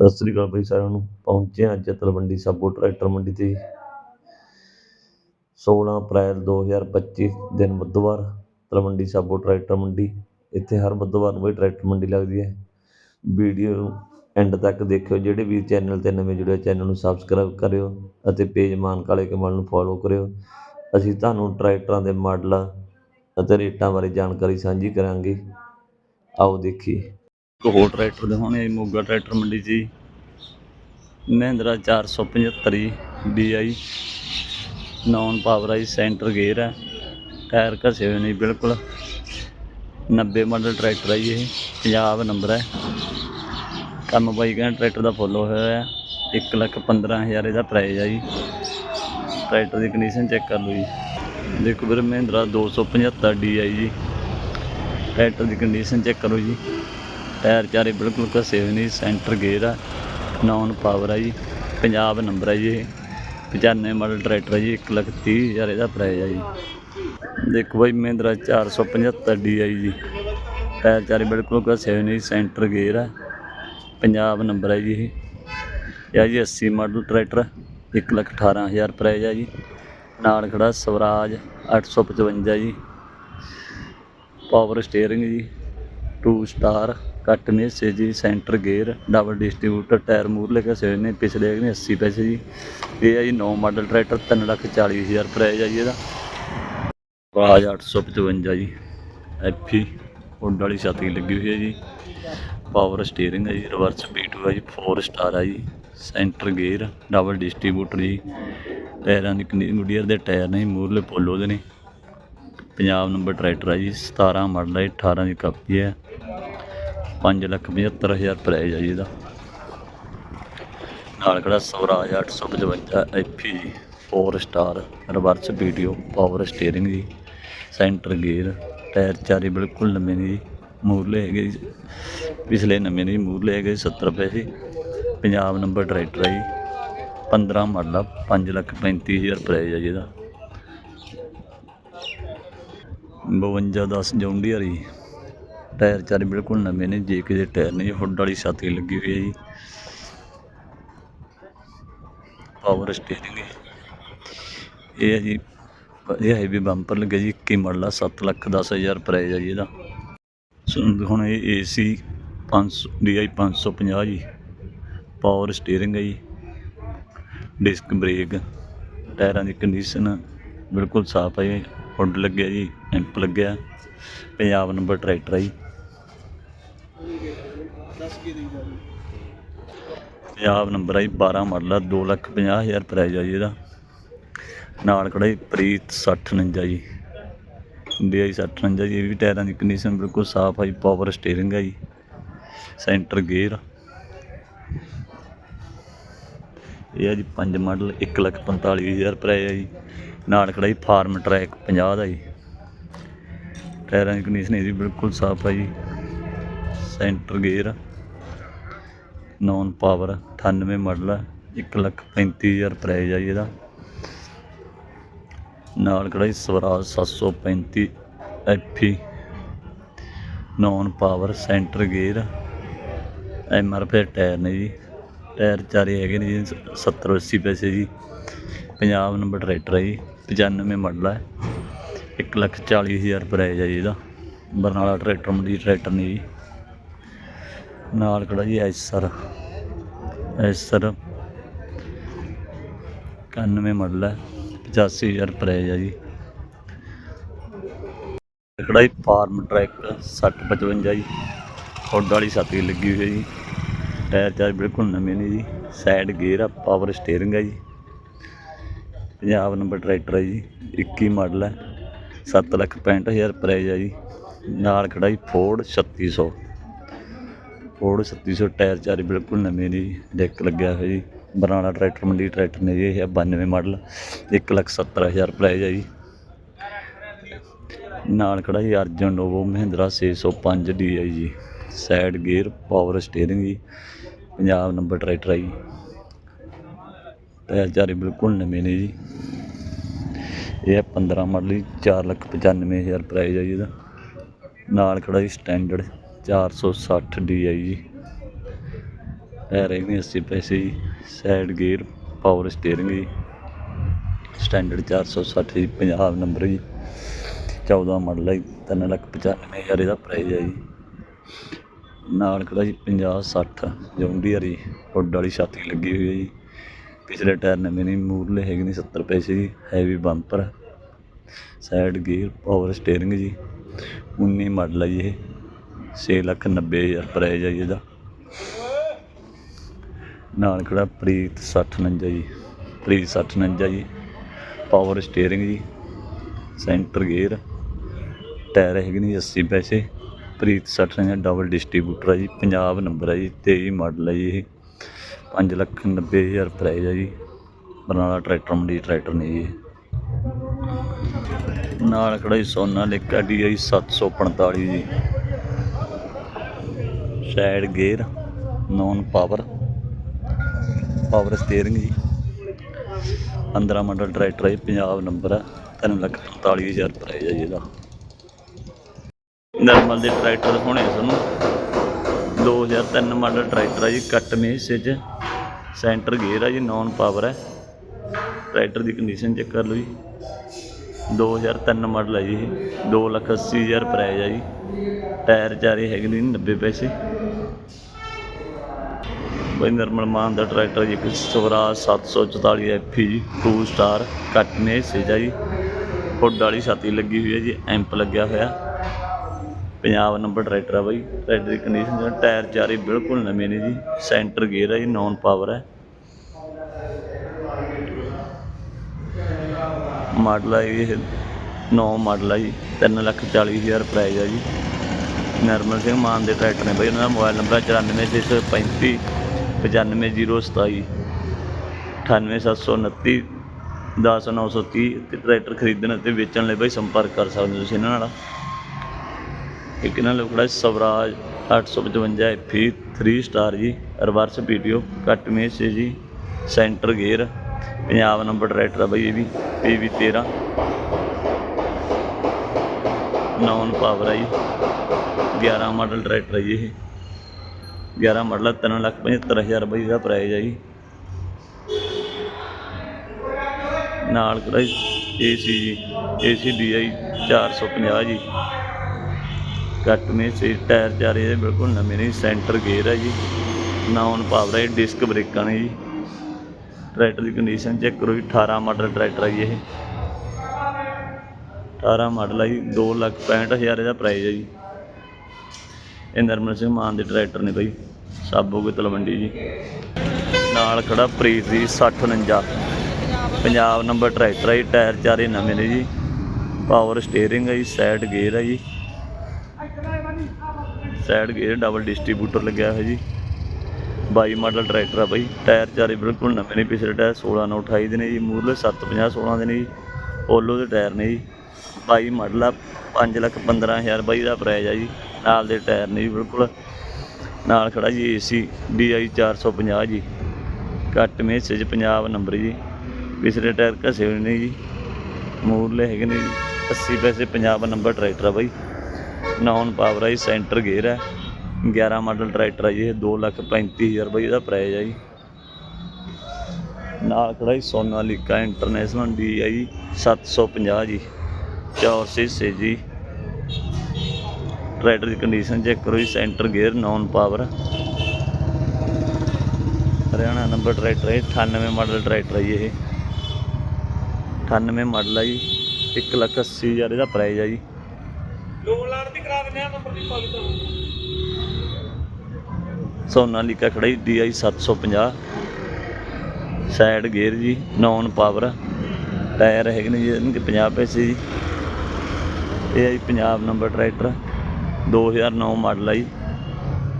ਸਤਿ ਸ੍ਰੀ ਅਕਾਲ ਬਈ ਸਾਰਿਆਂ ਨੂੰ। ਪਹੁੰਚੇ ਅੱਜ ਤਲਵੰਡੀ ਸਾਬੋ ਟਰੈਕਟਰ ਮੰਡੀ ਤੇ। 16 ਅਪ੍ਰੈਲ 2025 ਦਿਨ ਬੁੱਧਵਾਰ, ਤਲਵੰਡੀ ਸਾਬੋ ਟਰੈਕਟਰ ਮੰਡੀ। ਇੱਥੇ ਹਰ ਬੁੱਧਵਾਰ ਨੂੰ ਬਈ ਟਰੈਕਟਰ ਮੰਡੀ ਲੱਗਦੀ ਹੈ। ਵੀਡੀਓ ਨੂੰ ਐਂਡ ਤੱਕ ਦੇਖਿਓ। ਜਿਹੜੇ ਵੀ ਚੈਨਲ ਤੇ ਨਵੇਂ ਜੁੜੇ ਚੈਨਲ ਨੂੰ ਸਬਸਕ੍ਰਾਈਬ ਕਰਿਓ ਅਤੇ ਪੇਜ ਮਾਨ ਕਾਲੇ ਕਮਲ ਨੂੰ ਫੋਲੋ ਕਰਿਓ। ਅਸੀਂ ਤੁਹਾਨੂੰ ਟਰੈਕਟਰਾਂ ਦੇ ਮਾਡਲਾਂ ਅਤੇ ਰੇਟਾਂ ਬਾਰੇ ਜਾਣਕਾਰੀ ਸਾਂਝੀ ਕਰਾਂਗੇ। ਆਓ ਦੇਖੀਏ। ਇੱਕ ਹੋਰ ਟਰੈਕਟਰ ਦਿਖਾਉਣੇ ਆ ਜੀ, ਮੋਗਾ ਟਰੈਕਟਰ ਮੰਡੀ ਜੀ। ਮਹਿੰਦਰਾ 475 ਜੀ DI ਨੌਨ ਪਾਵਰ ਆਈ ਸੈਂਟਰ ਗੇਅਰ ਹੈ। ਟਾਇਰ ਘਸੇ ਹੋਏ ਨੇ ਜੀ, ਬਿਲਕੁਲ। 90 ਮਾਡਲ ਟਰੈਕਟਰ ਹੈ ਜੀ ਇਹ ਪੰਜਾਬ ਨੰਬਰ ਹੈ। ਕੰਮ ਬਾਈ ਕਹਿੰਦਾ ਟਰੈਕਟਰ ਦਾ ਫੁੱਲ ਹੋਇਆ ਹੈ। 1 ਲੱਖ 15000 ਇਹਦਾ ਪ੍ਰਾਈਜ਼ ਹੈ ਜੀ। ਟਰੈਕਟਰ ਦੀ ਕੰਡੀਸ਼ਨ ਚੈੱਕ ਕਰ ਲਓ ਜੀ। ਦੇਖੋ ਵੀਰ ਮਹਿੰਦਰਾ 275 DI ਜੀ। ਟਰੈਕਟਰ ਦੀ ਕੰਡੀਸ਼ਨ ਚੈੱਕ ਕਰੋ ਜੀ। ਟਾਇਰ ਚਾਰੇ ਬਿਲਕੁਲ ਘਸੇ ਹੋਏ ਨੇ, ਸੈਂਟਰ ਗੇਅਰ ਆ ਨੌਨ ਪਾਵਰ ਆ ਜੀ, ਪੰਜਾਬ ਨੰਬਰ ਆ ਜੀ ਇਹ 95 ਮਾਡਲ ਟਰੈਕਟਰ ਆ ਜੀ 1 ਲੱਖ ਤੀਹ ਹਜ਼ਾਰ ਇਹਦਾ ਪ੍ਰਾਈਜ਼ ਆ ਜੀ। ਦੇਖੋ ਬਾਈ, ਮਹਿੰਦਰਾ 475 DI ਜੀ ਟਾਇਰ ਚਾਰੇ ਬਿਲਕੁਲ ਘਸੇ ਹੋਏ ਨੇ, ਸੈਂਟਰ ਗੇਅਰ ਆ, ਪੰਜਾਬ ਨੰਬਰ ਆ ਜੀ ਇਹ। ਆ ਜੀ 80 ਮਾਡਲ ਟਰੈਕਟਰ 1 ਲੱਖ 18 ਹਜ਼ਾਰ ਪ੍ਰਾਈਜ਼ ਆ ਜੀ। ਨਾਲ ਖੜਾ ਸਵਰਾਜ 855 ਜੀ। ਪਾਵਰ ਸਟੀਅਰਿੰਗ ਜੀ 2 ਸਟਾਰ ਕੱਟ ਮੇਸੇ ਜੀ centre gear double distributor tyre ਮੂਰਲੇ ਘਸੇ ਹੋਏ ਨੇ, ਪਿਛਲੇ ਹੈਗੇ ਨੇ 80 ਪੈਸੇ ਜੀ। ਇਹ ਆ ਜੀ 9 ਮਾਡਲ ਟਰੈਕਟਰ 3 ਲੱਖ 40 ਹਜ਼ਾਰ ਪ੍ਰਾਈਜ਼ ਜੀ ਇਹਦਾ। ਰਾਜ 855 ਜੀ। ਐਫੀ ਉੱਡ ਵਾਲੀ ਛਾਤੀ ਲੱਗੀ ਹੋਈ ਹੈ ਜੀ। ਪਾਵਰ ਸਟੀਅਰਿੰਗ ਹੈ ਜੀ ਰਿਵਰਸ B2 ਹੈ ਜੀ 4 ਸਟਾਰ ਹੈ ਜੀ। ਸੈਂਟਰ ਗੇਅਰ ਡਬਲ ਡਿਸਟ੍ਰੀਬਿਊਟਰ ਜੀ। ਟਾਇਰਾਂ ਦੀ ਕੰਡੀਸ਼ਨ ਗੁੱਡੀਅਰ ਦੇ ਟਾਇਰ ਨੇ ਮੂਰਲੇ ਪੋਲੋ ਦੇ ਨੇ। ਪੰਜਾਬ ਨੰਬਰ ਟਰੈਕਟਰ ਹੈ ਜੀ 17 ਮਾਡਲ ਹੈ 18 ਦੀ ਕਾਪੀ ਹੈ। 5 ਲੱਖ 75 ਹਜ਼ਾਰ ਪ੍ਰਾਈਜ਼ ਹੈ ਜੀ ਇਹਦਾ। ਨਾਲ ਖੜਾ Swaraj 855 FE 4 star reverse video power steering ਜੀ ਸੈਂਟਰ ਗੇਅਰ ਟਾਇਰ ਚਾਰੇ ਬਿਲਕੁਲ ਨਵੇਂ ਨੇ ਜੀ ਮੂਰਲੇ ਹੈਗੇ ਜੀ, ਪਿਛਲੇ ਨਵੇਂ ਨੇ ਜੀ ਮੂਰਲੇ ਹੈਗੇ ਜੀ 70 ਪੈਸੇ ਪੰਜਾਬ ਨੰਬਰ ਟਰੈਕਟਰ ਹੈ ਜੀ 15 ਮਾਡਲ ਆ 5 ਲੱਖ 35 ਹਜ਼ਾਰ ਪ੍ਰਾਈਜ਼ ਹੈ ਜੀ ਇਹਦਾ। 52 10 ਜੌਂਡੀਅਰ ਜੀ। ਟਾਇਰ ਚਾਰੇ ਬਿਲਕੁਲ ਨਵੇਂ ਨੇ, ਜੇ ਕਿਸੇ ਟਾਇਰ ਨੇ, ਹੁੱਡ ਵਾਲੀ ਛਾਤੀ ਲੱਗੀ ਹੋਈ ਹੈ ਜੀ। ਪਾਵਰ ਸਟੀਅਰਿੰਗ ਹੈ। ਇਹ ਹੈ ਜੀ, ਇਹ ਹੈਵੀ ਬੰਪਰ ਲੱਗਿਆ ਜੀ 21 ਮਾਡਲ ਆ 7 ਲੱਖ 10 ਹਜ਼ਾਰ ਪ੍ਰਾਈਜ਼ ਆ ਜੀ ਇਹਦਾ। ਹੁਣ ਇਹ ਏਸੀ 500 DI 550 ਜੀ। ਪਾਵਰ ਸਟੀਅਰਿੰਗ ਹੈ ਜੀ। ਡਿਸਕ ਬ੍ਰੇਕ ਟਾਇਰਾਂ ਦੀ ਕੰਡੀਸ਼ਨ ਬਿਲਕੁਲ ਸਾਫ਼ ਹੈ ਜੀ, ਹੁੱਡ ਲੱਗਿਆ ਜੀ ਐਂਪ ਲੱਗਿਆ। ਪੰਜਾਬ ਨੰਬਰ ਟਰੈਕਟਰ ਹੈ ਜੀ। ਪੰਜਾਬ ਨੰਬਰ ਹੈ? ਜੀ 12 ਮਾਡਲ ਆ 2 ਲੱਖ 50 ਹਜ਼ਾਰ ਪ੍ਰਾਈਜ਼ ਆ ਜੀ ਇਹਦਾ। ਨਾਲ ਖੜਾ ਜੀ ਪ੍ਰੀਤ 6059 ਜੀ। DI 6059 ਜੀ ਇਹ ਵੀ ਟਾਇਰਾਂ ਦੀ ਕੰਡੀਸ਼ਨ ਬਿਲਕੁਲ ਸਾਫ਼ ਆ ਜੀ ਪਾਵਰ ਸਟੀਅਰਿੰਗ ਆ ਜੀ ਸੈਂਟਰ ਗੇਅਰ ਇਹ ਆ ਜੀ 5 ਮਾਡਲ 1 ਲੱਖ 45 ਹਜ਼ਾਰ ਪ੍ਰਾਈਜ਼ ਹੈ ਜੀ। ਨਾਲ ਖੜਾ ਜੀ ਫਾਰਮ ਟਰੈਕ 50 ਦਾ ਜੀ। ਟਾਇਰਾਂ ਦੀ ਕੰਡੀਸ਼ਨ ਇਹਦੀ ਬਿਲਕੁਲ ਸਾਫ਼ ਹੈ ਜੀ centre gear non power 98 model ਹੈ 1 ਲੱਖ 35 ਹਜ਼ਾਰ ਪ੍ਰਾਈਜ਼ ਹੈ ਜੀ ਇਹਦਾ। ਨਾਲ ਖੜਾ ਜੀ Swaraj 735 FE non power centre gear M R P tyre ਨੇ ਜੀ। ਟਾਇਰ ਚਾਰੇ ਹੈਗੇ ਨੇ ਜੀ 70 80 ਪੈਸੇ ਜੀ। ਪੰਜਾਬ ਨੰਬਰ ਟਰੈਕਟਰ ਹੈ ਜੀ 95 ਮਾਡਲ ਹੈ 1 ਲੱਖ 40 ਹਜ਼ਾਰ ਪ੍ਰਾਈਜ਼ ਹੈ ਜੀ ਇਹਦਾ। ਬਰਨਾਲਾ ਟਰੈਕਟਰ ਮੰਡੀ ਟਰੈਕਟਰ ਨੇ ਜੀ। ਨਾਲ ਖੜਾ ਜੀ ਐਸਰ ਐਸਰ 91 ਮਾਡਲ ਹੈ 85000 ਪ੍ਰਾਈਜ਼ ਹੈ ਜੀ। ਖੜਾ ਜੀ ਫਾਰਮ ਟਰੈਕ 6055 ਜੀ। ਹੁੱਡ ਵਾਲੀ ਛਾਤੀ ਲੱਗੀ ਹੋਈ ਹੈ ਜੀ। ਟਾਇਰ ਚਾਰ ਬਿਲਕੁਲ ਨਵੇਂ ਨੇ ਜੀ। ਸਾਈਡ ਗੇਅਰ ਆ ਪਾਵਰ ਸਟੀਅਰਿੰਗ ਹੈ ਜੀ। ਪੰਜਾਬ ਨੰਬਰ ਟਰੈਕਟਰ ਹੈ ਜੀ। 21 ਮਾਡਲ ਹੈ। 7 ਲੱਖ 65000 ਪ੍ਰਾਈਜ਼ ਹੈ ਜੀ। ਨਾਲ ਖੜਾ ਜੀ ਫੋਰਡ 3600 ਫੋਰਡ 3600 ਟਾਇਰ ਚਾਰੇ ਬਿਲਕੁਲ ਨਵੇਂ ਨੇ ਜੀ, ਡੈਕ ਲੱਗਿਆ ਹੋਇਆ ਜੀ। ਬਰਨਾਲਾ ਟਰੈਕਟਰ ਮੰਡੀ, ਟਰੈਕਟਰ ਨੇ ਜੀ ਇਹ ਹੈ 92 ਮਾਡਲ 1 ਲੱਖ 70000 ਪ੍ਰਾਈਜ਼ ਹੈ ਜੀ। ਨਾਲ ਖੜਾ ਜੀ ਅਰਜਨ ਨੋਵੋ ਮਹਿੰਦਰਾ 605 DI ਜੀ। ਸਾਈਡ ਗੇਅਰ ਪਾਵਰ ਸਟੀਅਰਿੰਗ ਜੀ, ਪੰਜਾਬ ਨੰਬਰ ਟਰੈਕਟਰ ਹੈ ਜੀ। ਟਾਇਰ ਚਾਰੇ ਬਿਲਕੁਲ ਨਵੇਂ ਨੇ ਜੀ। ਇਹ ਹੈ 15 ਮਾਡਲ ਜੀ 4 ਲੱਖ 95000 ਪ੍ਰਾਈਜ਼ ਹੈ ਜੀ ਇਹਦਾ। ਨਾਲ ਖੜਾ ਜੀ ਸਟੈਂਡਰਡ 460 ਆਈ ਜੀ। ਟਾਇਰ ਹੈਗੇ ਨੇ 80 ਪੈਸੇ ਜੀ। ਸਾਈਡ ਗੇਅਰ ਪਾਵਰ ਸਟੀਅਰਿੰਗ ਜੀ। ਸਟੈਂਡਰਡ 460 ਜੀ ਪੰਜਾਬ ਨੰਬਰ ਜੀ। 14 ਮਾਡਲ ਹੈ ਜੀ, ਤਿੰਨ ਲੱਖ ਪਚਾਨਵੇਂ ਹਜ਼ਾਰ ਇਹਦਾ ਪ੍ਰਾਈਜ਼ ਹੈ ਜੀ। ਨਾਲ ਖੜਾ ਜੀ 50 60 ਜੌਂਡੀਅਰ ਜੀ। ਹੁੱਡ ਵਾਲੀ ਛਾਤੀ ਲੱਗੀ ਹੋਈ ਹੈ ਜੀ। ਪਿਛਲੇ ਟਾਇਰ ਨਵੇਂ ਨਹੀਂ ਮੂਰਲੇ ਹੈਗੇ ਨੇ 70 ਪੈਸੇ ਜੀ heavy bumper side gear power steering ਜੀ। 19 ਮਾਡਲ ਹੈ ਜੀ ਇਹ। 6 ਲੱਖ 90 ਹਜ਼ਾਰ ਪ੍ਰਾਈਜ਼ ਹੈ ਜੀ ਇਹਦਾ। ਨਾਲ ਖੜਾ ਪ੍ਰੀਤ 6049 ਜੀ। ਪ੍ਰੀਤ 6049 ਜੀ। ਪਾਵਰ ਸਟੀਅਰਿੰਗ ਜੀ। ਸੈਂਟਰ ਗੇਅਰ ਟਾਇਰ ਹੈਗੇ ਨੇ ਜੀ 80 ਪੈਸੇ। ਪ੍ਰੀਤ 6049 ਡਬਲ ਡਿਸਟ੍ਰੀਬਿਊਟਰ ਹੈ ਜੀ। ਪੰਜਾਬ ਨੰਬਰ ਹੈ ਜੀ 23 ਮਾਡਲ ਹੈ ਜੀ ਇਹ। 5 ਲੱਖ 90 ਹਜ਼ਾਰ ਪ੍ਰਾਈਜ਼ ਹੈ ਜੀ ਬਰਨਾਲਾ ਟਰੈਕਟਰ ਮੰਡੀ ਟਰੈਕਟਰ ਨੇ ਜੀ ਇਹ। ਨਾਲ ਖੜਾ ਜੀ ਸੋਨਾ ਸੋਨਾਲੀਕਾ DI 745 ਜੀ। Side gear non power power steering ਜੀ। 15 ਮਾਡਲ ਟਰੈਕਟਰ ਹੈ ਜੀ, ਪੰਜਾਬ ਨੰਬਰ ਹੈ 3 ਲੱਖ 45 ਹਜ਼ਾਰ ਪ੍ਰਾਈਜ਼ ਹੈ ਜੀ ਇਹਦਾ। ਨਰਮਲ ਦੇ ਟਰੈਕਟਰ ਹੋਣੇ ਤੁਹਾਨੂੰ। 2003 ਮਾਡਲ ਟਰੈਕਟਰ ਹੈ ਜੀ ਕੱਟ ਮੇ 'ਚ ਸੈਂਟਰ ਗੇਅਰ ਹੈ ਜੀ ਨੌਨ ਪਾਵਰ ਹੈ। ਟਰੈਕਟਰ ਦੀ ਕੰਡੀਸ਼ਨ ਚੈੱਕ ਕਰ ਲਓ ਜੀ। 2003 ਮਾਡਲ ਹੈ ਜੀ ਇਹ। 2 ਲੱਖ 80 ਹਜ਼ਾਰ ਪ੍ਰਾਈਜ਼ ਹੈ ਜੀ। ਟਾਇਰ ਚਾਰੇ ਹੈਗੇ ਨੇ 90 ਪੈਸੇ। ਬਈ ਨਿਰਮਲ ਮਾਨ ਦਾ ਟਰੈਕਟਰ ਜੀ, ਇੱਕ ਸਵਰਾਜ 744 ਐਫੀ ਜੀ 2 ਸਟਾਰ ਕੱਟ ਨੇ ਜੀ। ਹੁੱਡ ਵਾਲੀ ਛਾਤੀ ਲੱਗੀ ਹੋਈ ਹੈ ਜੀ ਐਂਪ ਲੱਗਿਆ ਹੋਇਆ। ਪੰਜਾਬ ਨੰਬਰ ਟਰੈਕਟਰ ਆ ਬਾਈ। ਟਰੈਕਟਰ ਦੀ ਕੰਡੀਸ਼ਨ ਜਿਹੜਾ ਟਾਇਰ ਚਾਰੇ ਬਿਲਕੁਲ ਨਵੇਂ ਨੇ ਜੀ। ਸੈਂਟਰ ਗੇਅਰ ਹੈ ਜੀ ਨੌਨ ਪਾਵਰ ਹੈ ਮਾਡਲ ਹੈ ਇਹ 9 ਮਾਡਲ ਹੈ ਜੀ। 3 ਲੱਖ 40 ਹਜ਼ਾਰ ਪ੍ਰਾਈਜ਼ ਹੈ ਜੀ। ਨਰਮਲ ਸਿੰਘ ਮਾਨ ਦੇ ਟਰੈਕਟਰ ਨੇ ਬਾਈ, ਉਹਨਾਂ ਦਾ ਮੋਬਾਈਲ ਨੰਬਰ 94635 95027 98729 10930 ਤੇ ਟਰੈਕਟਰ ਖਰੀਦਣ ਅਤੇ ਵੇਚਣ ਲਈ ਬਾਈ ਸੰਪਰਕ ਕਰ ਸਕਦੇ ਹੋ ਤੁਸੀਂ ਇਹਨਾਂ ਨਾਲ। ਇੱਕ ਇਹਨਾਂ ਲਈ ਖੜਾ ਸਵਰਾਜ 855 ਐਫੀ 3 ਸਟਾਰ ਜੀ, ਰਿਵਰਸ ਪੀਟੀਓ ਕੱਟ ਮੇਸ ਜੀ, centre gear, Punjab number tractor ਆ ਬਾਈ ਇਹ ਵੀ ਪੀਵੀ 13 ਨੌਨ ਪਾਵਰ ਆ ਜੀ 11 ਮਾਡਲ ਟਰੈਕਟਰ ਹੈ ਜੀ ਇਹ। 11 ਮਾਡਲ ਆ, ਤਿੰਨ ਲੱਖ 75000 ਬਾਈ ਦਾ ਪ੍ਰਾਈਜ਼ ਹੈ ਜੀ। ਨਾਲ ਕਿਹੜਾ ਏਸੀ ਜੀ ਏਸੀ ਡੀਆਈ 450 ਜੀ। ਕੱਟ ਮੇ ਸੀ ਟਾਇਰ ਚਾਰੇ ਇਹਦੇ ਬਿਲਕੁਲ ਨਵੇਂ ਨੇ ਸੈਂਟਰ ਗੇਅਰ ਹੈ ਜੀ। ਨੌਨ ਪਾਵਰ ਹੈ ਡਿਸਕ ਬ੍ਰੇਕਾਂ ਨੇ ਜੀ। ਟਰੈਕਟਰ ਦੀ ਕੰਡੀਸ਼ਨ ਚੈੱਕ ਕਰੋ ਜੀ 18 ਮਾਡਲ ਟਰੈਕਟਰ ਹੈ ਜੀ ਇਹ। 18 ਮਾਡਲ ਹੈ ਜੀ 2 ਲੱਖ 65000 ਇਹਦਾ ਪ੍ਰਾਈਸ ਹੈ ਜੀ। ਇਹ ਨਰਮਲ ਸਿੰਘ ਮਾਨ ਦੇ ਟਰੈਕਟਰ ਨੇ ਬਈ, ਸਾਬੋ ਕੇ ਤਲਵੰਡੀ ਜੀ। ਨਾਲ ਖੜਾ ਪ੍ਰੀਤ ਦੀ 6049 ਪੰਜਾਬ ਨੰਬਰ ਟਰੈਕਟਰ ਹੈ ਜੀ, ਟਾਇਰ ਚਾਰੇ ਨਵੇਂ ਨੇ ਜੀ। ਪਾਵਰ ਸਟੀਅਰਿੰਗ ਹੈ ਜੀ ਸਾਈਡ ਗੇਅਰ ਹੈ ਜੀ। ਸਾਈਡ ਗੇਅਰ ਡਬਲ ਡਿਸਟ੍ਰੀਬਿਊਟਰ ਲੱਗਿਆ ਹੋਇਆ ਜੀ। 22 ਮਾਡਲ ਟਰੈਕਟਰ ਆ ਬਾਈ, ਟਾਇਰ ਚਾਰੇ ਬਿਲਕੁਲ ਨਵੇਂ ਨੇ, ਪਿਛਲੇ ਟਾਇਰ 16 ਨਾਲ 28 ਦੇ ਨੇ ਜੀ ਮੂਰਲੇ 750 16 ਦੇ ਨੇ ਜੀ ਓਲੋ ਦੇ ਟਾਇਰ ਨੇ ਜੀ। 22 ਮਾਡਲ ਆ 5 ਲੱਖ 15000 ਬਾਈ ਦਾ ਪ੍ਰਾਈਜ਼ ਆ ਜੀ। ਨਾਲ ਦੇ ਟਾਇਰ ਨੇ ਜੀ, ਬਿਲਕੁਲ। ਨਾਲ ਖੜਾ ਜੀ ਏਸੀ DI 450 ਜੀ। ਕੱਟ ਮੇਸੇ ਚ ਪੰਜਾਬ ਨੰਬਰ ਜੀ। ਪਿਛਲੇ ਟਾਇਰ ਘਸੇ ਹੋਏ ਨੇ ਜੀ। ਮੂਰਲੇ ਹੈਗੇ ਨੇ ਜੀ। 80 ਪੈਸੇ ਪੰਜਾਬ ਨੰਬਰ ਟਰੈਕਟਰ ਆ ਬਾਈ। ਨੌਨ ਪਾਵਰ ਆ ਜੀ, ਸੈਂਟਰ ਗੇਅਰ ਹੈ 11 ਮਾਡਲ ਟਰੈਕਟਰ ਆ ਜੀ, ਇਹ 2 ਲੱਖ 35000 ਰੁਪਏ ਇਹਦਾ ਪ੍ਰਾਈਸ ਆ ਜੀ। ਨਾਲ ਖੜਾ ਜੀ ਸੋਨਾਲੀਕਾ ਇੰਟਰਨੈਸ਼ਨਲ ਡੀ ਹੈ ਜੀ 750 ਜੀ। 400 ਸੇ ਜੀ। ਟਰੈਕਟਰ ਦੀ ਕੰਡੀਸ਼ਨ ਚੈੱਕ ਕਰੋ ਜੀ centre gear non power Haryana number tractor ਹੈ 98 ਮਾਡਲ ਟਰੈਕਟਰ ਹੈ ਇਹ। 98 ਮਾਡਲ ਹੈ ਜੀ 1 ਲੱਖ 80 ਹਜ਼ਾਰ ਇਹਦਾ ਪ੍ਰਾਈਸ ਹੈ ਜੀ। ਸੋਨਾਲੀਕਾ ਖੜਾ ਜੀ DI 750 ਸਾਈਡ ਗੇਅਰ ਜੀ ਨੌਨ ਪਾਵਰ ਟਾਇਰ ਹੈਗੇ ਨੇ ਜੀ ਇਹਨਾਂ ਦੇ 50 ਪੈਸੇ ਜੀ। ਇਹ ਹੈ ਜੀ ਪੰਜਾਬ ਨੰਬਰ ਟਰੈਕਟਰ। 2009 ਮਾਡਲ ਆ ਜੀ।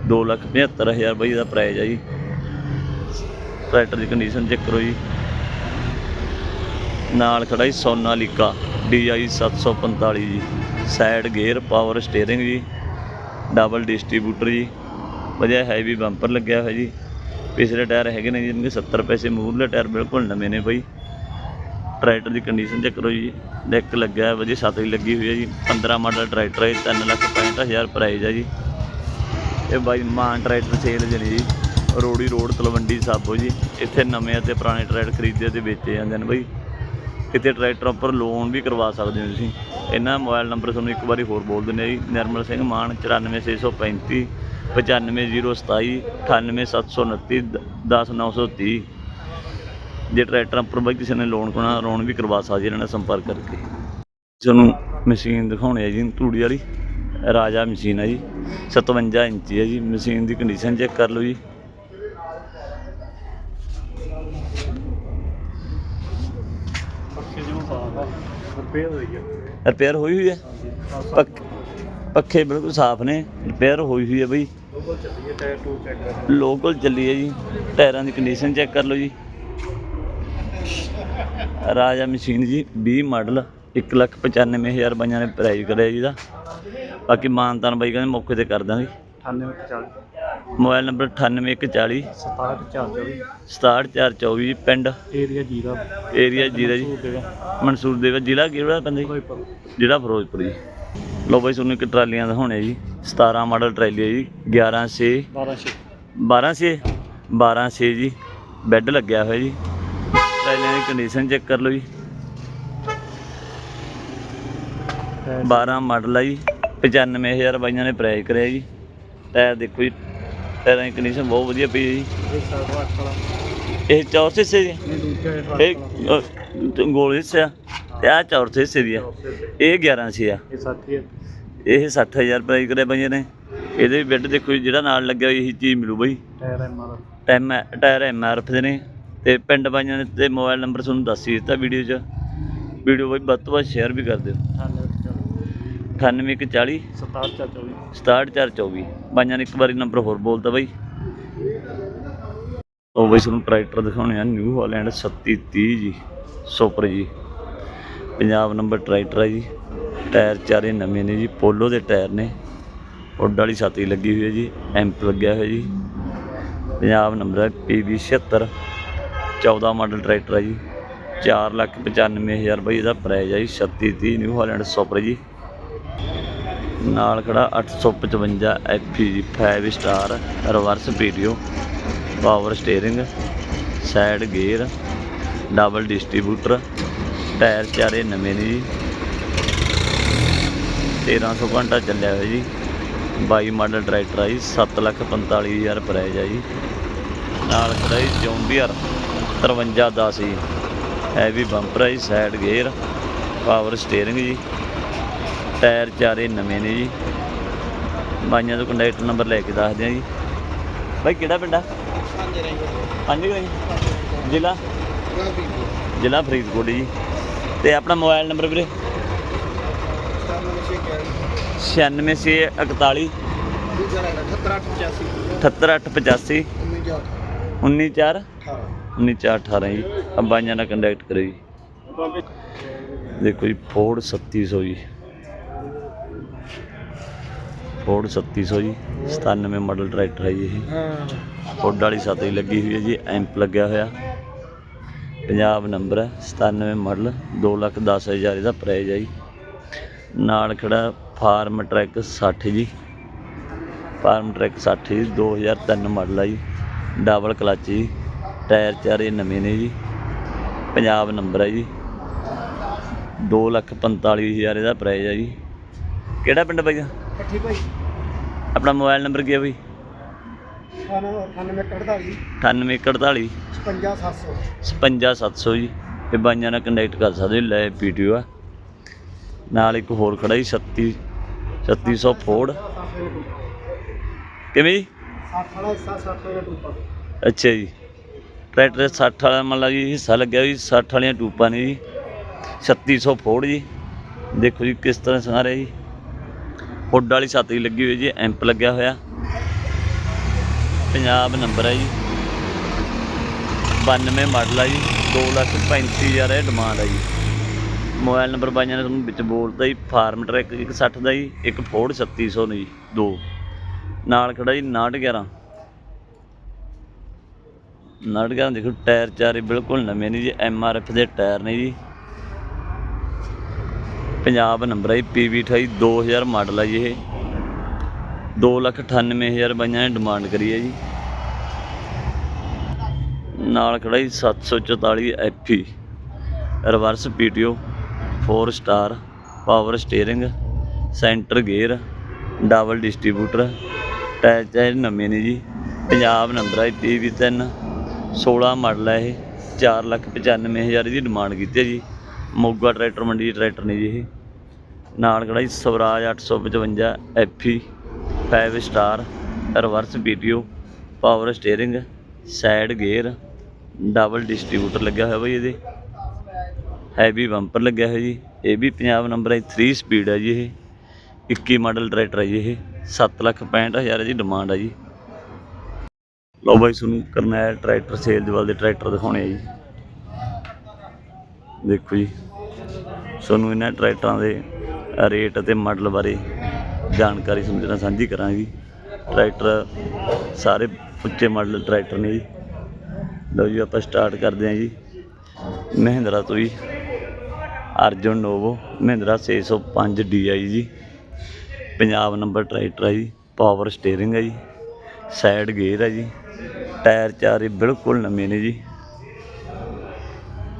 275000 ਬਾਈ ਦਾ ਪ੍ਰਾਈਜ਼ ਆ ਜੀ। ਟਰੈਕਟਰ ਦੀ ਕੰਡੀਸ਼ਨ ਚੈੱਕ ਕਰੋ ਜੀ। ਨਾਲ ਖੜਾ ਜੀ ਸੋਨਾਲੀਕਾ DI 745 ਜੀ। ਸਾਈਡ ਗੇਅਰ ਪਾਵਰ ਸਟੀਅਰਿੰਗ ਜੀ। ਡਬਲ ਡਿਸਟ੍ਰੀਬਿਊਟਰ ਜੀ। ਵਧੀਆ ਹੈਵੀ ਬੰਪਰ ਲੱਗਿਆ ਹੋਇਆ ਜੀ। ਪਿਛਲੇ ਟਾਇਰ ਹੈਗੇ ਨੇ ਜਿਹਨਾਂ ਦੇ 70 ਪੈਸੇ ਮੂਹਰਲੇ ਟਾਇਰ ਬਿਲਕੁਲ ਨਵੇਂ ਨੇ ਬਈ। ਟਰੈਕਟਰ ਦੀ ਕੰਡੀਸ਼ਨ ਚੈੱਕ ਕਰੋ ਜੀ। ਡੈਕ ਲੱਗਿਆ ਹੈ ਵਧੀਆ ਛਤਰੀ ਲੱਗੀ ਹੋਈ ਹੈ ਜੀ। 15 ਮਾਡਲ ਟਰੈਕਟਰ ਹੈ 3 ਲੱਖ 65000 ਪ੍ਰਾਈਸ ਹੈ ਜੀ। ਇਹ ਬਾਈ ਮਾਨ ਟਰੈਕਟਰ ਸੇਲ ਜਣੀ ਜੀ। ਰੋੜੀ ਰੋਡ ਤਲਵੰਡੀ ਸਾਬੋ ਜੀ। ਇੱਥੇ ਨਵੇਂ ਅਤੇ ਪੁਰਾਣੇ ਟਰੈਕਟਰ ਖਰੀਦੇ ਤੇ ਵੇਚੇ ਜਾਂਦੇ ਨੇ ਬਾਈ। ਕਿਤੇ ਟਰੈਕਟਰ ਉੱਪਰ ਲੋਨ ਵੀ ਕਰਵਾ ਸਕਦੇ ਹੋ ਤੁਸੀਂ। ਇਹਨਾਂ ਮੋਬਾਈਲ ਨੰਬਰ ਤੁਹਾਨੂੰ ਇੱਕ ਵਾਰੀ ਹੋਰ ਬੋਲ ਦਿੰਦੇ ਆ ਜੀ। ਨਿਰਮਲ ਸਿੰਘ ਮਾਨ 94635 95027 98729 10930 ਜੇ ਟਰੈਕਟਰ ਉੱਪਰ ਬਈ ਕਿਸੇ ਨੇ ਲੋਨ ਕਰਾਉਣਾ ਲੋਨ ਵੀ ਕਰਵਾ ਸਕਦੇ ਇਹਨਾਂ ਨਾਲ ਸੰਪਰਕ ਕਰਕੇ। ਤੁਹਾਨੂੰ ਮਸ਼ੀਨ ਦਿਖਾਉਣੀ ਹੈ ਜੀ ਤੂੜੀ ਵਾਲੀ। ਰਾਜਾ ਮਸ਼ੀਨ ਹੈ ਜੀ 57 ਇੰਚੀ ਹੈ ਜੀ ਮਸ਼ੀਨ ਦੀ ਕੰਡੀਸ਼ਨ ਚੈੱਕ ਕਰ ਲਓ ਜੀ। ਰਿਪੇਅਰ ਹੋਈ ਹੋਈ ਹੈ ਪੱਖੇ ਬਿਲਕੁਲ ਸਾਫ਼ ਨੇ ਰਿਪੇਅਰ ਹੋਈ ਹੋਈ ਹੈ ਬਈ। ਲੋਕਲ ਚੱਲੀ ਹੈ ਟਾਇਰ ਟੂ ਚੈੱਕ ਕਰ ਲੋਕਲ ਚੱਲੀ ਹੈ ਜੀ ਟਾਇਰਾਂ ਦੀ ਕੰਡੀਸ਼ਨ ਚੈੱਕ ਕਰ ਲਓ ਜੀ। ਰਾਜਾ ਮਸ਼ੀਨ ਜੀ 20 ਮਾਡਲ 195000 ਬਾਈਆਂ ਨੇ ਪ੍ਰਾਈਸ ਕਰਿਆ ਜੀ ਦਾ। ਬਾਕੀ ਮਾਨਤਾਨ ਬਾਈ ਕਹਿੰਦੇ ਮੌਕੇ ਤੇ ਕਰ ਦਾਂਗੇ। 9840 ਮੋਬਾਈਲ ਨੰਬਰ 98140 67424 67424 ਜੀ ਪਿੰਡ। ਏਰੀਆ ਜੀਰਾ। ਏਰੀਆ ਜੀਰਾ ਜੀ। ਮਨਸੂਰ ਦੇ ਵਿੱਚ ਜ਼ਿਲ੍ਹਾ ਕਿਹੜਾ ਪੈਂਦਾ ਜੀ? ਜ਼ਿਲ੍ਹਾ ਫਿਰੋਜ਼ਪੁਰ ਜੀ। ਲੋ ਬਾਈ ਤੁਹਾਨੂੰ ਇੱਕ ਟਰਾਲੀਆਂ ਦਿਖਾਉਣੇ ਜੀ। 17 ਮਾਡਲ ਟਰਾਲੀ ਹੈ ਜੀ 11 6 12 ਛੇ। 12 ਛੇ? 12 ਛੇ ਜੀ। ਬੈੱਡ ਲੱਗਿਆ ਹੋਇਆ ਜੀ। ਦੀ ਕੰਡੀਸ਼ਨ ਚੈੱਕ ਕਰ ਲਓ ਜੀ। 12 ਮਾਡਲ ਆ ਜੀ 95000 ਬਾਈਆਂ ਨੇ ਪ੍ਰਾਈਸ ਕਰਿਆ ਜੀ। ਟਾਇਰ ਦੇਖੋ ਜੀ ਟਾਇਰਾਂ ਦੀ ਕੰਡੀਸ਼ਨ ਬਹੁਤ ਵਧੀਆ ਪਈ ਹੈ ਜੀ। ਇਹ ਚੌਰਸ ਹਿੱਸੇ ਜੀ ਇਹ ਗੋਲ ਹਿੱਸਾ ਤੇ ਆ ਚੌਰਸ ਹਿੱਸੇ ਦੀ ਆ। ਇਹ 11 ਸੀ ਆ। ਇਹ 60 ਹੈ ਇਹ 60000 ਪ੍ਰਾਈਸ ਕਰਿਆ ਬਾਈਆਂ ਨੇ। ਇਹਦੇ ਵੀ ਬੈੱਡ ਦੇਖੋ ਜੀ ਜਿਹੜਾ ਨਾਲ ਲੱਗਿਆ ਹੋਇਆ ਇਹੀ ਚੀਜ਼ ਮਿਲੂ ਬਾਈ। Tyre M R tyre M R F ਦੇ ਨੇ। ਤੇ ਪਿੰਡ ਬਾਈਆਂ ਨੇ ਤੇ ਮੋਬਾਈਲ ਨੰਬਰ ਤੁਹਾਨੂੰ ਦੱਸ ਹੀ ਦਿੱਤਾ ਵੀਡੀਓ 'ਚ। ਵੀਡੀਓ ਬਾਈ ਵੱਧ ਤੋਂ ਵੱਧ ਸ਼ੇਅਰ ਵੀ ਕਰ ਦਿਓ। 9840 9724 67424 ਬਾਈਆਂ ਨੇ ਇੱਕ ਵਾਰੀ ਨੰਬਰ ਹੋਰ ਬੋਲਤਾ ਬਾਈ। ਉਹ ਬਾਈ, ਤੁਹਾਨੂੰ ਟਰੈਕਟਰ ਦਿਖਾਉਣੇ ਆ ਨਿਊ ਹਾਲੈਂਡ 3730 ਜੀ, ਸੁਪਰ ਜੀ। ਪੰਜਾਬ ਨੰਬਰ ਟਰੈਕਟਰ ਹੈ ਜੀ। ਟਾਇਰ ਚਾਰੇ ਨਵੇਂ ਨੇ ਜੀ, ਪੋਲੋ ਦੇ ਟਾਇਰ ਨੇ। ਉੱਡ ਵਾਲੀ ਛਾਤੀ ਲੱਗੀ ਹੋਈ ਹੈ ਜੀ, ਐਂਪ ਲੱਗਿਆ ਹੋਇਆ ਜੀ। ਪੰਜਾਬ ਨੰਬਰ ਹੈ PB 76 14 ਮਾਡਲ ਟਰੈਕਟਰ ਹੈ ਜੀ। 495000 ਰੁਪਏ ਇਹਦਾ ਪ੍ਰਾਈਜ਼ ਹੈ ਜੀ 3630 ਨਿਊ ਹਾਲੈਂਡ ਸੁਪਰ ਜੀ। ਨਾਲ ਖੜਾ 855 ਐਫੀ ਜੀ 5 star reverse video power steering side gear double distributor tyre ਚਾਰੇ ਨਵੇਂ ਨੇ ਜੀ। 1300 ਘੰਟਾ ਚੱਲਿਆ ਹੋਇਆ ਜੀ। 22 ਮਾਡਲ ਟਰੈਕਟਰ ਆ ਜੀ 745000 ਪ੍ਰਾਈਜ਼ ਆ ਜੀ। ਨਾਲ ਖੜਾ ਜੀ ਜੌਂਡੀਅਰ 5310 ਜੀ ਹੈਵੀ ਬੰਪਰ ਜੀ ਸਾਈਡ ਗੇਅਰ ਪਾਵਰ ਸਟੀਅਰਿੰਗ ਜੀ। ਟਾਇਰ ਚਾਰੇ ਨਵੇਂ ਨੇ ਜੀ। ਬਾਈਆਂ ਤੋਂ ਕੰਡਕਟਰ ਨੰਬਰ ਲੈ ਕੇ ਦੱਸਦੇ ਆ ਜੀ। ਬਾਈ ਕਿਹੜਾ ਪਿੰਡ ਆ? ਪੰਜ ਗਰਾਈ ਜ਼ਿਲ੍ਹਾ? ਜ਼ਿਲ੍ਹਾ ਫਰੀਦਕੋਟ ਜੀ। ਤੇ ਆਪਣਾ ਮੋਬਾਈਲ ਨੰਬਰ ਵੀਰੇ? 9641 78885 194 19418 ਜੀ ਆ ਬਾਈਆਂ ਨਾਲ ਕੰਟੈਕਟ ਕਰਿਓ ਜੀ। ਦੇਖੋ ਜੀ ਫੋਰਡ 3700 ਜੀ। ਫੋਰਡ 3700 ਜੀ 97 ਮਾਡਲ ਟਰੈਕਟਰ ਹੈ ਜੀ ਇਹ। ਫੋਰਡ ਵਾਲੀ ਸੱਤ ਹੀ ਲੱਗੀ ਹੋਈ ਹੈ ਜੀ ਐਂਪ ਲੱਗਿਆ ਹੋਇਆ। ਪੰਜਾਬ ਨੰਬਰ ਹੈ 97 ਮਾਡਲ 210000 ਇਹਦਾ ਪ੍ਰਾਈਸ ਹੈ ਜੀ। ਨਾਲ ਖੜਾ ਫਾਰਮ ਟਰੈਕ 60 ਜੀ। ਫਾਰਮ ਟਰੈਕ 60 ਜੀ 2003 ਮਾਡਲ ਹੈ ਜੀ। ਡਬਲ ਕਲਚ ਜੀ। ਟਾਇਰ ਚਾਰੇ ਨਵੇਂ ਨੇ ਜੀ। ਪੰਜਾਬ ਨੰਬਰ ਹੈ ਜੀ। 245000 ਇਹਦਾ ਪ੍ਰਾਈਸ ਹੈ ਜੀ। ਕਿਹੜਾ ਪਿੰਡ ਬਾਈ ਇਕੱਠੀ ਭਾਈ। ਆਪਣਾ ਮੋਬਾਈਲ ਨੰਬਰ ਕੀ ਹੈ ਬਈ? 9848 9848 55700 55700 ਜੀ। ਇਹ ਬਾਈਆਂ ਨਾਲ ਕੰਟੈਕਟ ਕਰ ਸਕਦੇ ਹੋ ਲੈ ਪੀਟੀਓ ਆ। ਨਾਲ ਇੱਕ ਹੋਰ ਖੜਾ ਜੀ 36 3600 ਫੋਰਡ ਕਿਵੇਂ ਜੀ? 60 ਵਾਲਾ ਹਿੱਸਾ 60 ਵਾਲਾ ਟੂਪਾ ਅੱਛਾ ਜੀ। ਟਰੈਕਟਰ 60 ਵਾਲਾ ਮੰਨ ਲਾ ਜੀ, ਹਿੱਸਾ ਲੱਗਿਆ ਜੀ 60 ਵਾਲੀਆਂ ਟੂਪਾਂ ਨੇ ਜੀ 3600 ਫੋਰਡ ਜੀ। ਦੇਖੋ ਜੀ ਕਿਸ ਤਰ੍ਹਾਂ ਸੰਘਾ ਜੀ। ਹੁੱਡ ਵਾਲੀ ਛੱਤ ਹੀ ਲੱਗੀ ਹੋਈ ਜੀ, ਐਂਪ ਲੱਗਿਆ ਹੋਇਆ। ਪੰਜਾਬ ਨੰਬਰ ਹੈ ਜੀ। 92 ਮਾਡਲ ਆ ਜੀ 235000 ਇਹ ਡਿਮਾਂਡ ਆ ਜੀ। ਮੋਬਾਈਲ ਨੰਬਰ ਬਾਈਆਂ ਨੇ ਤੁਹਾਨੂੰ ਵਿੱਚ ਬੋਲਤਾ ਜੀ, ਫਾਰਮ ਟਰੈਕ 160 ਦਾ ਜੀ, ਇੱਕ ਫੋਰਡ 3600 ਨੇ ਜੀ, ਦੋ। ਨਾਲ ਖੜਾ ਜੀ 911 911 ਦੇਖੋ, ਟਾਇਰ ਚਾਰੇ ਬਿਲਕੁਲ ਨਵੇਂ ਨੇ ਜੀ ਐਮ ਆਰ ਐਫ ਦੇ ਟਾਇਰ ਨੇ ਜੀ। ਪੰਜਾਬ ਨੰਬਰ ਹੈ ਜੀ ਪੀਵੀ 28 2000 ਮਾਡਲ ਹੈ ਜੀ ਇਹ। 298000 ਬਾਈਆਂ ਨੇ ਡਿਮਾਂਡ ਕਰੀ ਹੈ ਜੀ। ਨਾਲ ਖੜਾ ਜੀ 744 FE reverse PTO 4 star power steering centre gear double distributor tyre ਚਾਹੇ ਨਵੇਂ ਨੇ ਜੀ। ਪੰਜਾਬ ਨੰਬਰ ਹੈ ਪੀਵੀ 3 16 ਮਾਡਲ ਹੈ ਇਹ 495000 ਦੀ ਡਿਮਾਂਡ ਕੀਤੀ ਹੈ ਜੀ। ਮੋਗਾ ਟਰੈਕਟਰ ਮੰਡੀ ਦੇ ਟਰੈਕਟਰ ਨੇ ਜੀ ਇਹ। ਨਾਲ ਖੜਾ ਜੀ Swaraj 855 FE 5 star reverse PTO power steering side gear double distributor ਲੱਗਿਆ ਹੋਇਆ ਬਾਈ ਇਹਦੇ। ਹੈਵੀ ਬੰਪਰ ਲੱਗਿਆ ਹੋਇਆ ਜੀ। ਇਹ ਵੀ ਪੰਜਾਬ ਨੰਬਰ ਹੈ 3 ਸਪੀਡ ਹੈ ਜੀ ਇਹ। 21 ਮਾਡਲ ਟਰੈਕਟਰ ਹੈ ਜੀ ਇਹ। 765000 ਦੀ ਡਿਮਾਂਡ ਹੈ ਜੀ। ਲਓ ਬਾਈ ਤੁਹਾਨੂੰ ਕਰਨੈਲ ਟਰੈਕਟਰ ਸੇਲਜ ਵਾਲ ਦੇ ਟਰੈਕਟਰ ਦਿਖਾਉਣੇ ਆ ਜੀ। ਦੇਖੋ ਜੀ, ਤੁਹਾਨੂੰ ਇਹਨਾਂ ਟਰੈਕਟਰਾਂ ਦੇ ਰੇਟ ਅਤੇ ਮਾਡਲ ਬਾਰੇ ਜਾਣਕਾਰੀ ਤੁਹਾਨੂੰ ਨਾਲ ਸਾਂਝੀ ਕਰਾਂਗੇ। ਟਰੈਕਟਰ ਸਾਰੇ ਉੱਚੇ ਮਾਡਲ ਟਰੈਕਟਰ ਨੇ ਜੀ। ਲਓ ਜੀ, ਆਪਾਂ ਸਟਾਰਟ ਕਰਦੇ ਹਾਂ ਜੀ। ਮਹਿੰਦਰਾ ਤੋਂ ਜੀ, ਅਰਜੁਨ ਨੋਵੋ ਮਹਿੰਦਰਾ 605 DI ਜੀ। ਪੰਜਾਬ ਨੰਬਰ ਟਰੈਕਟਰ ਹੈ ਜੀ ਪਾਵਰ ਸਟੀਅਰਿੰਗ ਹੈ ਜੀ। ਸਾਈਡ ਗੇਅਰ ਹੈ ਜੀ। ਟਾਇਰ ਚਾਰੇ ਬਿਲਕੁਲ ਨਵੇਂ ਨੇ ਜੀ।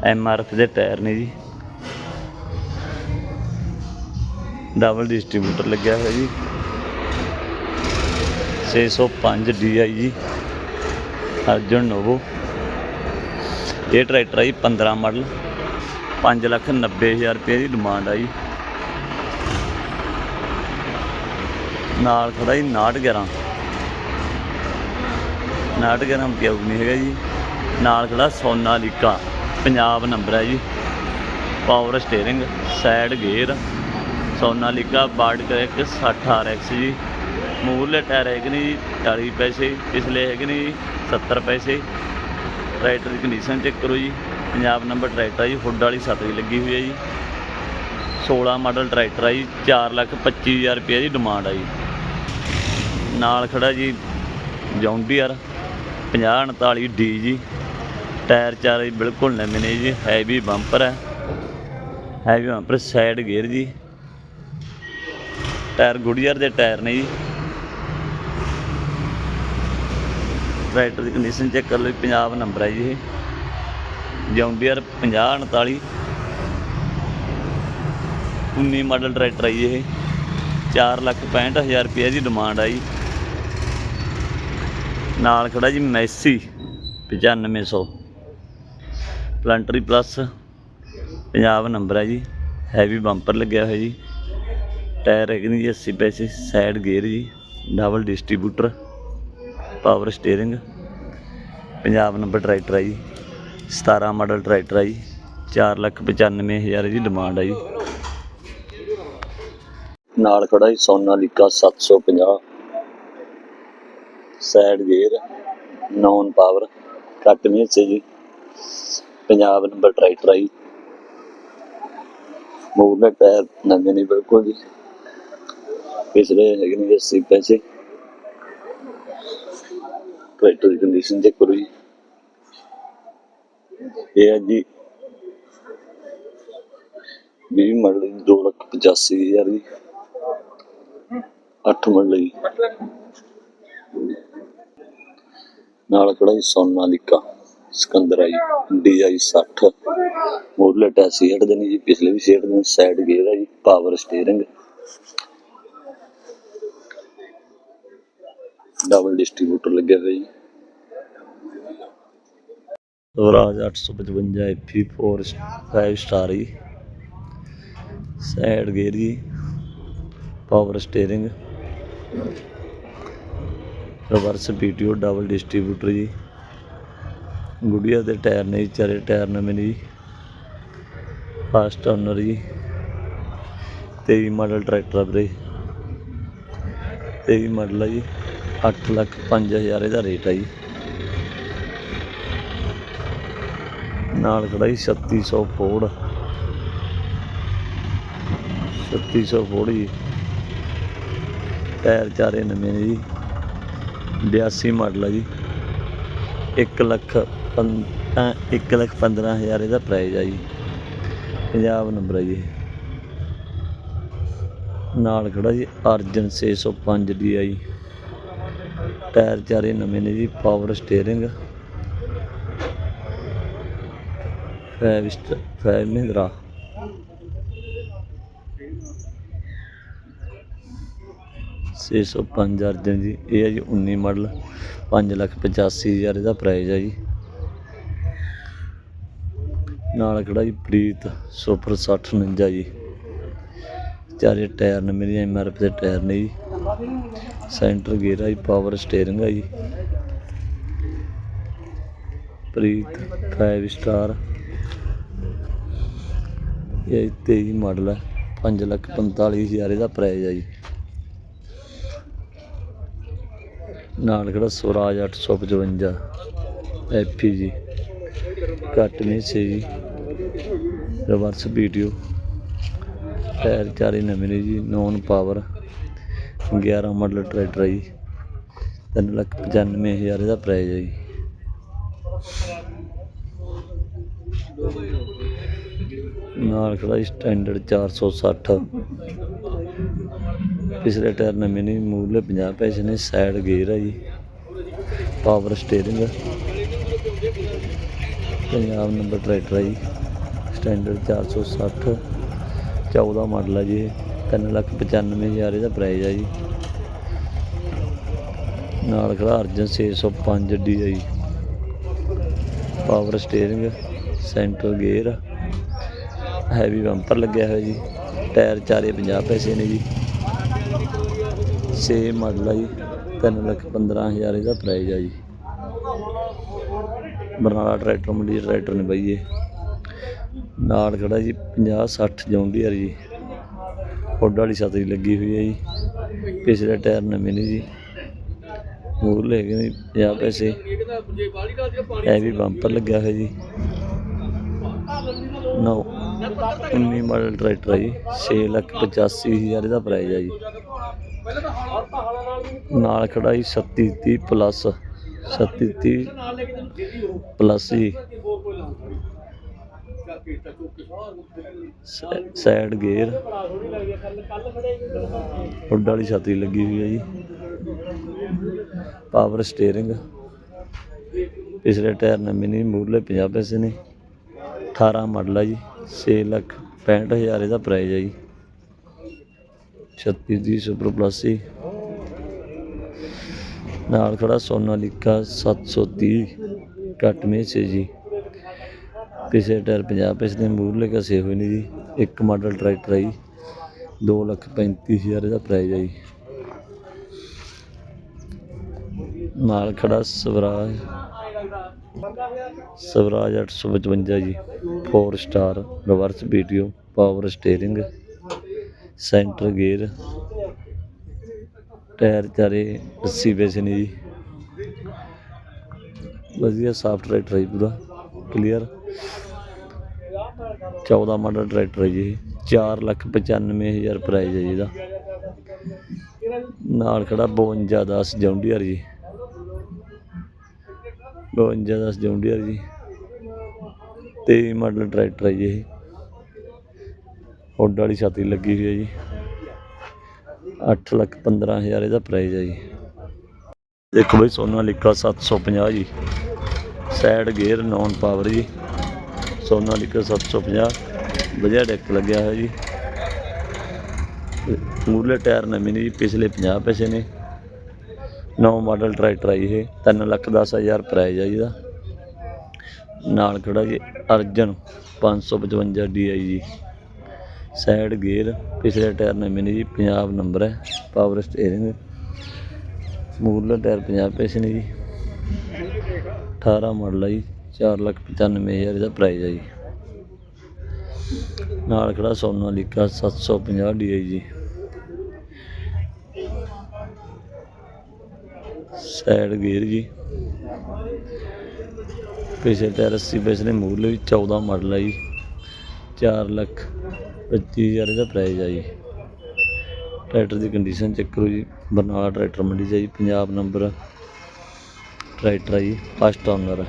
ਐਮ ਆਰ ਐਫ ਦੇ ਟਾਇਰ ਨੇ ਜੀ। ਡਬਲ ਡਿਸਟ੍ਰੀਬਿਊਟਰ ਲੱਗਿਆ ਹੋਇਆ ਜੀ। 605 DI ਜੀ। ਅਰਜਨ ਨੋਵੋ। ਇਹ ਟਰੈਕਟਰ ਆ ਜੀ 15 ਮਾਡਲ। 5 ਲੱਖ 90 ਹਜ਼ਾਰ ਰੁਪਏ ਦੀ ਡਿਮਾਂਡ ਆ ਜੀ। ਨਾਲ ਖੜਾ ਜੀ 911 911 ਪਿਆਉ ਨਹੀਂ ਹੈਗਾ ਜੀ। ਨਾਲ ਖੜਾ ਸੋਨਾਲੀਕਾ ਪੰਜਾਬ ਨੰਬਰ ਹੈ ਜੀ। ਪਾਵਰ ਸਟੀਅਰਿੰਗ ਸਾਈਡ ਗੇਅਰ ਸੋਨਾ ਸੋਨਾਲੀਕਾ ਬਾਰਡ ਕਰੈਕ 60 RX ਜੀ। ਮੂਰਲੇ ਟਾਇਰ ਹੈਗੇ ਨੇ ਜੀ 40 ਪੈਸੇ, ਪਿਛਲੇ ਹੈਗੇ ਨੇ ਜੀ 70 ਪੈਸੇ। ਟਰੈਕਟਰ ਦੀ ਕੰਡੀਸ਼ਨ ਚੈੱਕ ਕਰੋ ਜੀ। ਪੰਜਾਬ ਨੰਬਰ ਟਰੈਕਟਰ ਜੀ ਹੁੱਡ ਵਾਲੀ ਸਤਰੀ ਲੱਗੀ ਹੋਈ ਹੈ ਜੀ। 16 ਮਾਡਲ ਟਰੈਕਟਰ ਹੈ ਜੀ 4 ਲੱਖ 25 ਹਜ਼ਾਰ ਰੁਪਏ ਦੀ ਡਿਮਾਂਡ ਹੈ ਜੀ। ਨਾਲ ਖੜਾ ਜੀ ਜੌਂਡੀਅਰ 5039 ਡੀ ਜੀ। ਟਾਇਰ ਚਾਰੇ ਬਿਲਕੁਲ ਨਵੇਂ ਨੇ ਜੀ ਹੈਵੀ ਬੰਪਰ ਹੈ। ਹੈਵੀ ਬੰਪਰ ਸਾਈਡ ਗੇਅਰ ਜੀ। ਟਾਇਰ ਗੁੜੀਅਰ ਦੇ ਟਾਇਰ ਨੇ ਜੀ। ਟਰੈਕਟਰ ਦੀ ਕੰਡੀਸ਼ਨ ਚੈੱਕ ਕਰ ਲਓ ਪੰਜਾਬ ਨੰਬਰ ਹੈ ਜੀ ਇਹ। ਜੌਂਡੀਅਰ 5039 19 ਮਾਡਲ ਟਰੈਕਟਰ ਹੈ ਜੀ ਇਹ। 4 ਲੱਖ 65 ਹਜ਼ਾਰ ਰੁਪਏ ਦੀ ਡਿਮਾਂਡ ਆਈ ਨਾਲ ਖੜਾ ਜੀ Massey 9500 planetary plus Punjab number ਹੈ ਜੀ। ਹੈਵੀ ਬੰਪਰ ਲੱਗਿਆ ਹੋਇਆ ਜੀ। ਟਾਇਰ ਹੈਗੇ ਨੇ ਜੀ 80 ਪੈਸੇ। ਸਾਈਡ ਗੇਅਰ ਜੀ double distributor power steering Punjab number tractor ਹੈ ਜੀ। 17 ਮਾਡਲ ਟਰੈਕਟਰ ਹੈ ਜੀ। 4 ਲੱਖ 95 ਹਜ਼ਾਰ ਦੀ ਡਿਮਾਂਡ ਹੈ ਜੀ। ਨਾਲ ਖੜਾ ਜੀ Sonalika 750 side gear non power cut ਸੇ ਜੀ। ਪੰਜਾਬ ਨੰਬਰ ਟਰੈਕਟਰ ਹੈ ਜੀ ਮੂਰਲੇ ਟਾਇਰ ਨਵੇਂ ਬਿਲਕੁਲ ਜੀ। ਪਿਛਲੇ ਹੈਗੇ ਨੇ 80 ਪੈਸੇ। ਟਰੈਕਟਰ ਦੀ ਕੰਡੀਸ਼ਨ ਚੈੱਕ ਕਰੋ ਜੀ। ਇਹ ਹੈ ਜੀ 20 ਮਾਡਲ 2 ਲੱਖ 85 ਹਜ਼ਾਰ ਦੀ 8 ਮਾਡਲ ਜੀ ਨਾਲ ਖੜਾ ਜੀ ਸੋਨਾਲੀਕਾ ਸਿਕੰਦਰ ਆਈ DI 60 ਮੋਰਲੇ ਟੈਸੀ ਹੈਡ ਦੇ ਨੇ ਜੀ, ਪਿਛਲੇ ਵੀ ਸੀਟ ਦੇ ਸਾਈਡ ਗੇਅਰ ਹੈ ਜੀ ਪਾਵਰ ਸਟੀਅਰਿੰਗ ਡਬਲ ਡਿਸਟ੍ਰੀਬਿਊਟਰ ਲੱਗਿਆ ਹੋਇਆ ਜੀ। ਸਵਰਾਜ 855 ਐਫੀ 4 5 ਸਟਾਰ ਜੀ। ਸਾਈਡ ਗੇਅਰ ਜੀ power steering reverse PTO, double distributor ਜੀ। ਗੁੜੀਆ ਦੇ ਟਾਇਰ ਨੇ ਚਾਰੇ ਟਾਇਰ ਨਵੇਂ ਨੇ ਜੀ। ਫਾਸਟ ਓਨਰ ਜੀ। 23 ਮਾਡਲ ਟਰੈਕਟਰ ਆ ਵੀਰੇ। 23 ਮਾਡਲ ਆ ਜੀ। 8 ਲੱਖ 5000 ਇਹਦਾ ਰੇਟ ਆ ਜੀ। ਨਾਲ ਖੜਾ ਜੀ 3600 ਫੋਰਡ 3600 ਫੋਰਡ ਜੀ। ਟਾਇਰ ਚਾਰੇ ਨਵੇਂ ਨੇ ਜੀ। 82 ਮਾਡਲ ਆ ਜੀ। 1 ਲੱਖ 1 ਲੱਖ 15000 ਇਹਦਾ ਪ੍ਰਾਈਜ਼ ਆ ਜੀ। ਪੰਜਾਬ ਨੰਬਰ ਹੈ ਜੀ ਨਾਲ ਖੜਾ ਜੀ ਅਰਜਨ 605 ਦੀ ਆ ਜੀ। ਟਾਇਰ ਚਾਰੇ ਨਵੇਂ ਨੇ ਜੀ ਪਾਵਰ ਸਟੀਅਰਿੰਗ ਫੈਵਿਸਟ ਸਟਾਰ ਫਾਈਵ ਮਹਿੰਦਰਾ ਛੇ ਸੌ ਪੰਜ ਅਰਜਨ ਜੀ ਇਹ ਹੈ ਜੀ 19 ਮਾਡਲ, ਪੰਜ ਲੱਖ ਪਚਾਸੀ ਹਜ਼ਾਰ ਇਹਦਾ ਪ੍ਰਾਈਜ਼ ਹੈ ਜੀ। ਨਾਲ ਖੜਾ ਜੀ ਪ੍ਰੀਤ ਸੁਪਰ 60 49 ਜੀ। ਚਾਰੇ ਟਾਇਰ ਨੇ ਮੇਰੀ ਐਮ ਆਰ ਦੇ ਟਾਇਰ ਨੇ ਜੀ। ਸੈਂਟਰ ਗੇਅਰ ਆ ਜੀ ਪਾਵਰ ਸਟੀਅਰਿੰਗ ਆ ਜੀ। ਪ੍ਰੀਤ 5 ਸਟਾਰ ਇਹ 23 ਮਾਡਲ ਹੈ 5 ਲੱਖ 45 ਹਜ਼ਾਰ ਇਹਦਾ ਪ੍ਰਾਈਜ਼ ਆ ਜੀ। ਨਾਲ ਕਿਹੜਾ ਸਵਰਾਜ 855 ਐਫੀ ਜੀ। ਘੱਟ ਨਹੀਂ ਸੀ ਜੀ। Reverse video. ਟਾਇਰ ਚਾਰੇ ਨਵੇਂ ਨੇ ਜੀ, ਨੌਨ ਪਾਵਰ। 11 ਮਾਡਲ ਟਰੈਕਟਰ ਜੀ। ਤਿੰਨ ਲੱਖ ਪਚਾਨਵੇਂ ਹਜ਼ਾਰ ਇਹਦਾ ਪ੍ਰਾਈਜ਼ ਹੈ ਜੀ। ਨਾਲ ਖੜਾ ਜੀ ਸਟੈਂਡਰਡ 460 ਪਿਛਲੇ ਟਾਇਰ ਨਵੇਂ ਨੇ ਮੂਲੇ 50 ਪੈਸੇ ਨੇ ਸਾਈਡ ਗੇਅਰ ਆ ਜੀ। Power steering Punjab number tractor ਆ ਜੀ। ਸਟੈਂਡਰਡ 460 14 ਮਾਡਲ ਆ ਜੀ ਇਹ। ਤਿੰਨ ਲੱਖ ਪਚਾਨਵੇਂ ਹਜ਼ਾਰ ਇਹਦਾ ਪ੍ਰਾਈਜ਼ ਆ ਜੀ। ਨਾਲ ਖੜਾ ਅਰਜਨ 605 ਡੀ ਆ ਜੀ। Power steering centre gear heavy bumper ਲੱਗਿਆ ਹੋਇਆ ਜੀ। ਟਾਇਰ ਚਾਰੇ 50 ਪੈਸੇ ਨੇ ਜੀ। 6 ਮਾਡਲ ਆ ਜੀ, ਤਿੰਨ ਲੱਖ 15 ਹਜ਼ਾਰ ਇਹਦਾ ਪ੍ਰਾਈਜ਼ ਆ ਜੀ। ਬਰਨਾਲਾ ਟਰੈਕਟਰ ਮੰਡੀ ਦੇ ਟਰੈਕਟਰ ਨੇ ਬਾਈ ਇਹ। ਨਾਲ ਖੜਾ ਜੀ 50 60 ਜੌਂਡੀਅਰ ਜੀ। ਹੁੱਡ ਵਾਲੀ ਛਤਰੀ ਲੱਗੀ ਹੋਈ ਹੈ ਜੀ। ਪਿਛਲੇ ਟਾਇਰ ਨਵੇਂ ਨੇ ਜੀ। ਹੋਰ ਲੈ ਗਏ 50 ਪੈਸੇ। ਇਹ ਵੀ ਬੰਪਰ ਲੱਗਿਆ ਹੋਇਆ ਜੀ। ਨੋ 19 ਮਾਡਲ ਟਰੈਕਟਰ ਹੈ ਜੀ। 6 ਲੱਖ 85 ਹਜ਼ਾਰ ਇਹਦਾ ਪ੍ਰਾਈਜ਼ ਹੈ ਜੀ। ਨਾਲ ਖੜਾ ਜੀ 37 ਪਲੱਸ 37 30 ਪਲੱਸ ਜੀ। ਸੈ- ਸਾਈਡ ਗੇਅਰ ਉੱਡ ਵਾਲੀ ਛਾਤੀ ਲੱਗੀ ਹੋਈ ਹੈ ਜੀ। ਪਾਵਰ ਸਟੀਅਰਿੰਗ ਪਿਛਲੇ ਟਾਇਰ ਨਵੇਂ ਨੇ ਮੂਰਲੇ 50 ਪੈਸੇ ਨੇ। 18 ਮਾਡਲ ਹੈ ਜੀ। 6 ਲੱਖ 65 ਹਜ਼ਾਰ ਇਹਦਾ ਪ੍ਰਾਈਜ਼ ਹੈ ਜੀ। 36 ਦੀ ਸੁਪਰ ਪਲੱਸ ਜੀ ਨਾਲ ਖੜਾ ਸੋਨਾਲੀਕਾ 730 ਘੱਟ ਮੇਚ ਹੈ ਜੀ। ਪਿਛਲੇ ਟਾਇਰ 50 ਪੈਸੇ ਦੇ ਮੂਰਲੇ ਕਸੇ ਹੋਏ ਨੇ ਜੀ। ਇੱਕ ਮਾਡਲ ਟਰੈਕਟਰ ਹੈ ਜੀ। 2 ਲੱਖ 35 ਹਜ਼ਾਰ ਇਹਦਾ ਪ੍ਰਾਈਜ਼ ਹੈ ਜੀ। ਨਾਲ ਖੜਾ ਸਵਰਾਜ। ਸਵਰਾਜ 855 ਜੀ। 4 star reverse video power steering centre gear. Tyre ਚਾਰੇ 80 ਪੈਸੇ ਨੇ ਜੀ। ਵਧੀਆ ਸਾਫਟ ਟਰੈਕਟਰ ਹੈ ਜੀ ਪੂਰਾ, ਕਲੀਅਰ। 14 ਮਾਡਲ ਟਰੈਕਟਰ ਹੈ ਜੀ ਇਹ 4 ਲੱਖ 95 ਹਜ਼ਾਰ ਪ੍ਰਾਈਜ਼ ਹੈ ਜੀ ਇਹਦਾ। ਨਾਲ ਖੜਾ 52 10 ਜੌਂਡੀਅਰ ਜੀ। 52 10 ਜੌਂਡੀਅਰ ਜੀ। 23 ਮਾਡਲ ਟਰੈਕਟਰ ਹੈ ਜੀ ਇਹ। ਹੁੱਡ ਵਾਲੀ ਛਾਤੀ ਲੱਗੀ ਹੋਈ ਹੈ ਜੀ। 8 ਲੱਖ 15 ਹਜ਼ਾਰ ਇਹਦਾ ਪ੍ਰਾਈਜ਼ ਹੈ ਜੀ। ਦੇਖੋ ਬਈ ਸੋਨਾਲੀਕਾ 750 ਜੀ। ਸਾਈਡ ਗੇਅਰ ਨੌਨ ਪਾਵਰ ਜੀ। ਸੋਨਾ ਸੋਨਾਲੀਕਾ 750 ਵਧੀਆ ਡੈਕ ਲੱਗਿਆ ਹੋਇਆ ਜੀ। ਮੂਰਲੇ ਟਾਇਰ ਨਵੇਂ ਨੇ ਜੀ, ਪਿਛਲੇ 50 ਪੈਸੇ ਨੇ। ਨੌ ਮਾਡਲ ਟਰੈਕਟਰ ਆ ਇਹ 3 ਲੱਖ 10 ਹਜ਼ਾਰ ਪ੍ਰਾਈਜ਼ ਆ ਜੀ ਇਹਦਾ। ਨਾਲ ਖੜਾ ਜੀ ਅਰਜਨ 555 DI ਜੀ ਸਾਈਡ ਗੇਅਰ ਪਿਛਲੇ ਟਾਇਰ ਨਵੇਂ ਨੇ ਜੀ, ਪੰਜਾਬ ਨੰਬਰ ਹੈ ਪਾਵਰ ਸਟੀਅਰਿੰਗ ਮੂਰਲਾ ਟਾਇਰ 50 ਪੈਸੇ ਨੇ ਜੀ। 18 ਮਾਡਲ ਆ ਜੀ 4 ਲੱਖ 95 ਹਜ਼ਾਰ ਇਹਦਾ ਪ੍ਰਾਈਜ਼ ਆ ਜੀ। ਨਾਲ ਖੜਾ ਸੋਨਾਲੀਕਾ 750 DI ਜੀ ਸਾਈਡ ਗੇਅਰ ਜੀ। ਪਿਛਲੇ ਟਾਇਰ 80 ਪੈਸੇ ਨੇ ਮੂਲ ਵੀ 14 ਮਾਡਲ ਹੈ ਜੀ। 4 ਲੱਖ 25000 ਇਹਦਾ ਪ੍ਰਾਈਜ਼ ਆ ਜੀ। ਟਰੈਕਟਰ ਦੀ ਕੰਡੀਸ਼ਨ ਚੈੱਕ ਕਰੋ ਜੀ। ਬਰਨਾਲਾ ਟਰੈਕਟਰ ਮੰਡੀ 'ਚ ਹੈ ਜੀ, ਪੰਜਾਬ ਨੰਬਰ ਟਰੈਕਟਰ ਆ ਜੀ ਫਸਟ ਓਨਰ